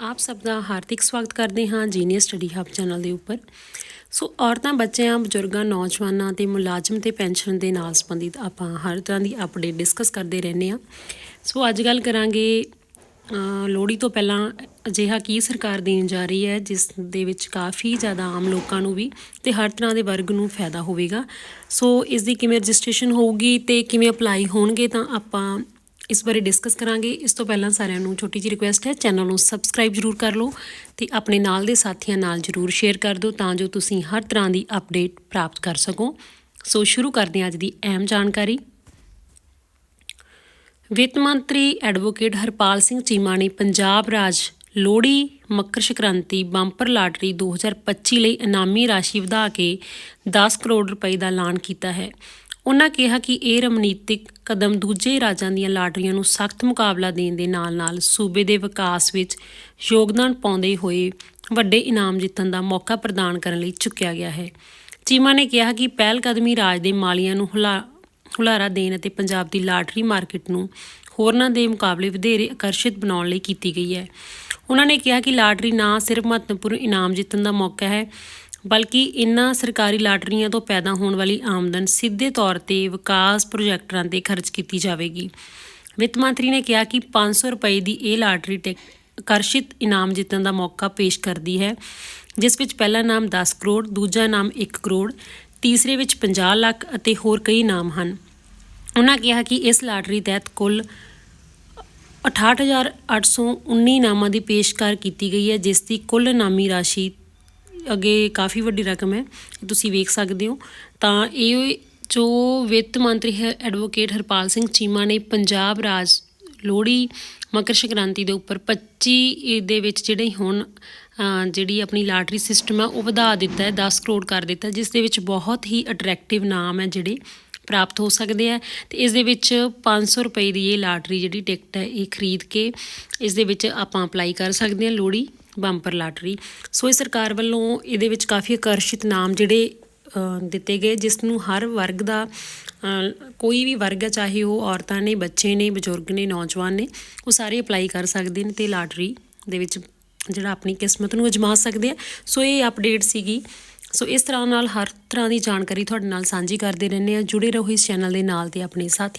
ਆਪ ਸਭ ਦਾ ਹਾਰਦਿਕ ਸਵਾਗਤ ਕਰਦੇ ਹਾਂ ਜੀਨੀਅਸ ਸਟੱਡੀ ਹੱਬ ਚੈਨਲ ਦੇ ਉੱਪਰ। ਸੋ ਔਰਤਾਂ, ਬੱਚਿਆਂ, ਬਜ਼ੁਰਗਾਂ, ਨੌਜਵਾਨਾਂ ਤੇ ਮੁਲਾਜ਼ਮ ਤੇ ਪੈਨਸ਼ਨ ਦੇ ਨਾਲ ਸੰਬੰਧਿਤ ਆਪਾਂ ਹਰ ਤਰ੍ਹਾਂ ਦੀ ਅਪਡੇਟ ਡਿਸਕਸ ਕਰਦੇ ਰਹਿੰਦੇ ਹਾਂ। ਸੋ ਅੱਜ ਗੱਲ ਕਰਾਂਗੇ ਲੋਹੜੀ ਤੋਂ ਪਹਿਲਾਂ ਅਜਿਹਾ ਕੀ ਸਰਕਾਰ ਦੇਣ ਜਾ ਰਹੀ ਹੈ, ਜਿਸ ਦੇ ਵਿੱਚ ਕਾਫੀ ਜ਼ਿਆਦਾ ਆਮ ਲੋਕਾਂ ਨੂੰ ਵੀ ਤੇ ਹਰ ਤਰ੍ਹਾਂ ਦੇ ਵਰਗ ਨੂੰ ਫਾਇਦਾ ਹੋਵੇਗਾ। ਸੋ ਇਸ ਦੀ ਕਿਵੇਂ ਰਜਿਸਟ੍ਰੇਸ਼ਨ ਹੋਊਗੀ ਤੇ ਕਿਵੇਂ ਅਪਲਾਈ ਹੋਣਗੇ ਤਾਂ ਆਪਾਂ ਇਸ ਬਾਰੇ ਡਿਸਕਸ ਕਰਾਂਗੇ। ਇਸ ਤੋਂ ਪਹਿਲਾਂ ਸਾਰਿਆਂ ਨੂੰ ਛੋਟੀ ਜਿਹੀ ਰਿਕੁਐਸਟ ਹੈ ਚੈਨਲ ਨੂੰ ਸਬਸਕ੍ਰਾਈਬ ਜਰੂਰ ਕਰ ਲਓ ਤੇ ਆਪਣੇ ਨਾਲ ਦੇ ਸਾਥੀਆਂ ਨਾਲ ਜਰੂਰ ਸ਼ੇਅਰ ਕਰ ਦਿਓ ਤਾਂ ਜੋ ਤੁਸੀਂ ਹਰ ਤਰ੍ਹਾਂ ਦੀ ਅਪਡੇਟ ਪ੍ਰਾਪਤ ਕਰ ਸਕੋ। ਸੋ ਸ਼ੁਰੂ ਕਰਦੇ ਹਾਂ ਅੱਜ ਦੀ ਅਹਿਮ ਜਾਣਕਾਰੀ। ਵਿੱਤ ਮੰਤਰੀ ਐਡਵੋਕੇਟ ਹਰਪਾਲ ਸਿੰਘ ਚੀਮਾ ਨੇ ਪੰਜਾਬ ਰਾਜ ਲੋਹੜੀ, ਮੱਕਰ ਸੰਕ੍ਰਾਂਤੀ, ਬੰਪਰ ਲਾਟਰੀ 2025 ਲਈ ਇਨਾਮੀ ਰਾਸ਼ੀ ਵਧਾ ਕੇ 10 ਕਰੋੜ ਰੁਪਏ ਦਾ ਐਲਾਨ ਕੀਤਾ ਹੈ। ਉਹਨਾਂ ਕਿਹਾ ਕਿ ਇਹ ਰਣਨੀਤਿਕ ਕਦਮ ਦੂਜੇ ਰਾਜਾਂ ਦੀਆਂ ਲਾਟਰੀਆਂ ਨੂੰ ਸਖਤ ਮੁਕਾਬਲਾ ਦੇਣ ਦੇ ਨਾਲ-ਨਾਲ ਸੂਬੇ ਦੇ ਵਿਕਾਸ ਵਿੱਚ ਯੋਗਦਾਨ ਪਾਉਂਦੇ ਹੋਏ ਵੱਡੇ ਇਨਾਮ ਜਿੱਤਣ ਦਾ ਮੌਕਾ ਪ੍ਰਦਾਨ ਕਰਨ ਲਈ ਚੁੱਕਿਆ ਗਿਆ ਹੈ। ਚੀਮਾ ਨੇ ਕਿਹਾ ਕਿ ਪਹਿਲ ਕਦਮੀ ਰਾਜ ਦੇ ਮਾਲੀਆਂ ਨੂੰ ਹੁਲਾ, ਹੁਲਾਰਾ ਦੇਣ ਅਤੇ ਪੰਜਾਬ ਦੀ ਲਾਟਰੀ ਮਾਰਕੀਟ ਨੂੰ ਹੋਰਨਾਂ ਦੇ ਮੁਕਾਬਲੇ ਵਧੇਰੇ ਆਕਰਸ਼ਿਤ ਬਣਾਉਣ ਲਈ ਕੀਤੀ ਗਈ ਹੈ। ਉਹਨਾਂ ਨੇ ਕਿਹਾ ਕਿ ਲਾਟਰੀ ਨਾ ਸਿਰਫ ਮਹੱਤਵਪੂਰਨ ਇਨਾਮ ਜਿੱਤਣ ਦਾ ਮੌਕਾ ਹੈ ਬਲਕਿ ਇਨ੍ਹਾਂ ਸਰਕਾਰੀ ਲਾਟਰੀਆਂ ਤੋਂ ਪੈਦਾ ਹੋਣ ਵਾਲੀ ਆਮਦਨ ਸਿੱਧੇ ਤੌਰ ਤੇ ਵਿਕਾਸ ਪ੍ਰੋਜੈਕਟਾਂ ਤੇ ਖਰਚ ਕੀਤੀ ਜਾਵੇਗੀ। ਵਿੱਤ ਮੰਤਰੀ ਨੇ ਕਿਹਾ ਕਿ 500 ਰੁਪਏ ਦੀ ਇਹ ਲਾਟਰੀ ਟਿਕ, ਆਕਰਸ਼ਿਤ ਇਨਾਮ ਜਿੱਤਣ ਦਾ ਮੌਕਾ ਪੇਸ਼ ਕਰਦੀ ਹੈ, ਜਿਸ ਵਿੱਚ ਪਹਿਲਾ ਨਾਮ 10 ਕਰੋੜ, ਦੂਜਾ ਨਾਮ 1 ਕਰੋੜ, ਤੀਸਰੇ ਵਿੱਚ 50 ਲੱਖ ਅਤੇ ਹੋਰ ਕਈ ਨਾਮ ਹਨ। ਉਹਨਾਂ ਕਿਹਾ ਕਿ ਇਸ ਲਾਟਰੀ ਤਹਿਤ ਕੁੱਲ 68819 ਨਾਮਾਂ ਦੀ ਪੇਸ਼ਕਾਰ ਕੀਤੀ ਗਈ ਹੈ, ਜਿਸ ਦੀ ਕੁੱਲ ਇਨਾਮੀ ਰਾਸ਼ੀ ਅੱਗੇ ਕਾਫੀ ਵੱਡੀ ਰਕਮ ਹੈ, ਤੁਸੀਂ ਵੇਖ ਸਕਦੇ ਹੋ। ਤਾਂ ਇਹ ਜੋ ਵਿੱਤ ਮੰਤਰੀ ਹੈ, ਐਡਵੋਕੇਟ ਹਰਪਾਲ ਸਿੰਘ ਚੀਮਾ ਨੇ ਪੰਜਾਬ ਰਾਜ ਲੋਹੜੀ, ਮਕਰ ਸੰਕ੍ਰਾਂਤੀ ਦੇ ਉੱਪਰ 25 ਦੇ ਵਿੱਚ ਜਿਹੜੇ ਹੁਣ ਜਿਹੜੀ ਆਪਣੀ ਲਾਟਰੀ ਸਿਸਟਮ ਹੈ ਉਹ ਵਧਾ ਦਿੱਤਾ ਹੈ 10 ਕਰੋੜ ਕਰ ਦਿੱਤਾ ਜਿਸ ਦੇ ਵਿੱਚ ਬਹੁਤ ਹੀ ਅਟਰੈਕਟਿਵ ਨਾਮ ਹੈ ਜਿਹੜੇ ਪ੍ਰਾਪਤ ਹੋ ਸਕਦੇ ਆ ਤੇ ਇਸ ਦੇ ਵਿੱਚ 500 ਰੁਪਏ ਦੀ ਇਹ ਲਾਟਰੀ ਜਿਹੜੀ ਟਿਕਟ ਹੈ, ਇਹ ਖਰੀਦ ਕੇ ਇਸ ਦੇ ਵਿੱਚ ਆਪਾਂ ਅਪਲਾਈ ਕਰ ਸਕਦੇ ਹਾਂ ਲੋਹੜੀ। Bumper lottery. ਸੋ ਇਹ ਸਰਕਾਰ ਵੱਲੋਂ ਇਹਦੇ ਵਿੱਚ ਕਾਫੀ ਆਕਰਸ਼ਿਤ ਨਾਮ ਜਿਹੜੇ ਦਿੱਤੇ ਗਏ, ਜਿਸ ਨੂੰ ਹਰ ਵਰਗ ਦਾ ਕੋਈ ਵੀ ਵਰਗ ਹੈ ਚਾਹੇ ਉਹ ਔਰਤਾਂ ਨੇ, ਬੱਚੇ ਨੇ, ਬਜ਼ੁਰਗ ਨੇ, ਨੌਜਵਾਨ ਨੇ, ਉਹ ਸਾਰੇ ਅਪਲਾਈ ਕਰ ਸਕਦੇ ਨੇ ਤੇ ਲਾਟਰੀ ਦੇ ਵਿੱਚ ਜਿਹੜਾ ਆਪਣੀ ਕਿਸਮਤ ਨੂੰ ਅਜਮਾ ਸਕਦੇ ਆ। ਸੋ ਇਹ ਅਪਡੇਟ ਸੀਗੀ। ਸੋ ਇਸ ਤਰ੍ਹਾਂ ਨਾਲ ਹਰ ਤਰ੍ਹਾਂ ਦੀ ਜਾਣਕਾਰੀ ਤੁਹਾਡੇ ਨਾਲ ਸਾਂਝੀ ਕਰਦੇ ਰਹਿੰਦੇ ਆ। ਜੁੜੇ ਰਹੋ ਇਸ ਚੈਨਲ ਦੇ ਨਾਲ ਤੇ ਆਪਣੇ ਸਾਥੀਆਂ